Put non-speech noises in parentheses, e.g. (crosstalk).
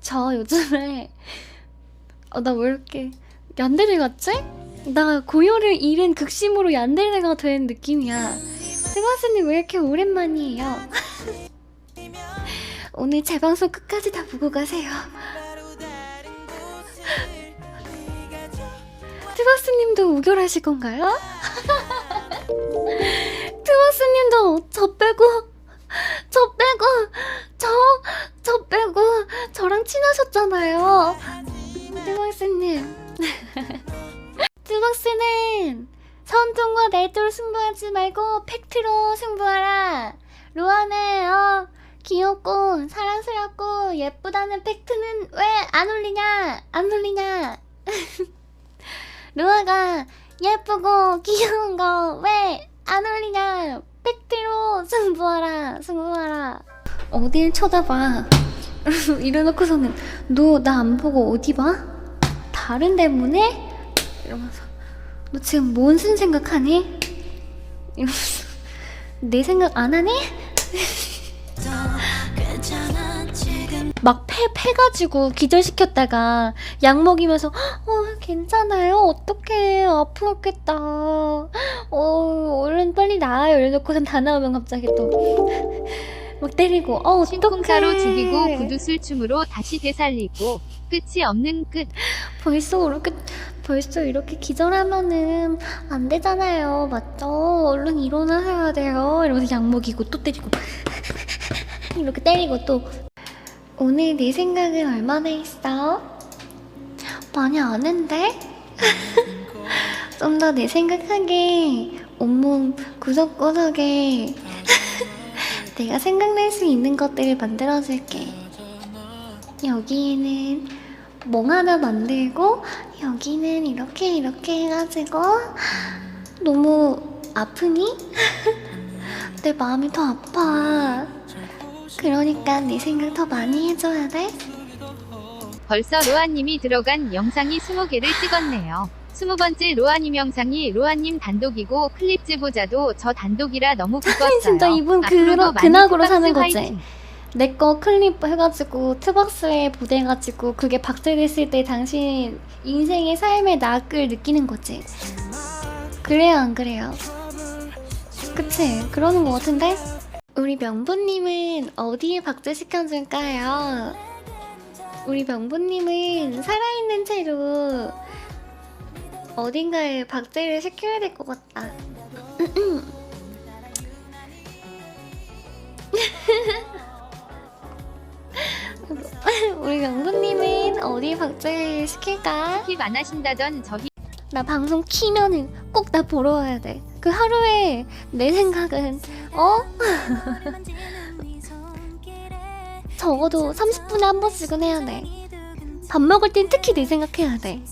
저 요즘에 어, 나 왜 이렇게 얀데레 같지? 나 고요를 잃은 극심으로 얀데레가 된 느낌이야. 세바스님 왜 이렇게 오랜만이에요? (laughs) 오늘 제 방송 끝까지 다 보고 가세요. (laughs) 트바스님도 우결하실 건가요? (laughs) 트바스님도 저 빼고 저 빼고 저 저 빼고 저랑 트박스님. 트박스는 선통과 내조로 승부하지 말고 팩트로 승부하라. 로아는 어 귀엽고 사랑스럽고 예쁘다는 팩트는 왜 안 올리냐? 안 올리냐? (laughs) 로아가 예쁘고 귀여운 거 왜 안 올리냐? 팩트로 승부하라. 승부하라. 어딜 쳐다봐. (laughs) 이래놓고서는 너 나 안 보고 어디 봐? 다른 데문에? 이러면서 너 지금 뭔슨 생각하니? 이러면서 (laughs) 내 생각 안 하니? (laughs) 막 패, 패가지고 기절시켰다가 약 먹이면서 어 괜찮아요 어떡해 아프겠다 어 얼른 빨리 나아요 이래놓고선 다 나오면 갑자기 또 막 때리고 어 어떡해 신쿵사로 죽이고 구두술 춤으로 다시 되살리고 끝이 없는 끝. 벌써 이렇게 벌써 이렇게 기절하면은 안 되잖아요. 맞죠? 얼른 일어나셔야 돼요. 이러면서 약 먹이고 또 때리고. (laughs) 이렇게 때리고 또. 오늘 네 생각은 얼마나 했어? 많이 안 했는데? (laughs) 좀 더 내 생각하게. 온몸 구석구석에 (laughs) 내가 생각날 수 있는 것들을 만들어줄게 여기에는 멍 하나 만들고 여기는 이렇게 이렇게 해가지고 너무 아프니? (laughs) 내 마음이 더 아파 그러니까 내 생각 더 많이 해줘야 돼? 벌써 로아님이 들어간 영상이 20개를 찍었네요. 20번째 로아님 영상이 로아님 단독이고 클립 제보자도 저 단독이라 너무 기뻤어요. 진짜 이분 근황으로 뚜박스 사는 거지. 내 거 클립 해가지고 트박스에 보내가지고 그게 박제됐을 때 당신 인생의 삶의 낙을 느끼는 거지 그래요 안 그래요? 그치 그러는 거 같은데? 우리 명부님은 어디에 박제시켜줄까요? 우리 명부님은 살아있는 채로 어딘가에 박제를 시켜야 될 것 같다 (laughs) 우리 명부님은 어디 박제를 시킬까? 킵안 하신다던 저희 나 방송 키면은 꼭 나 보러 와야 돼. 그 하루에 내 생각은 어? (laughs) 적어도 30분에 한 번씩은 해야 돼. 밥 먹을 땐 특히 내 생각해야 돼.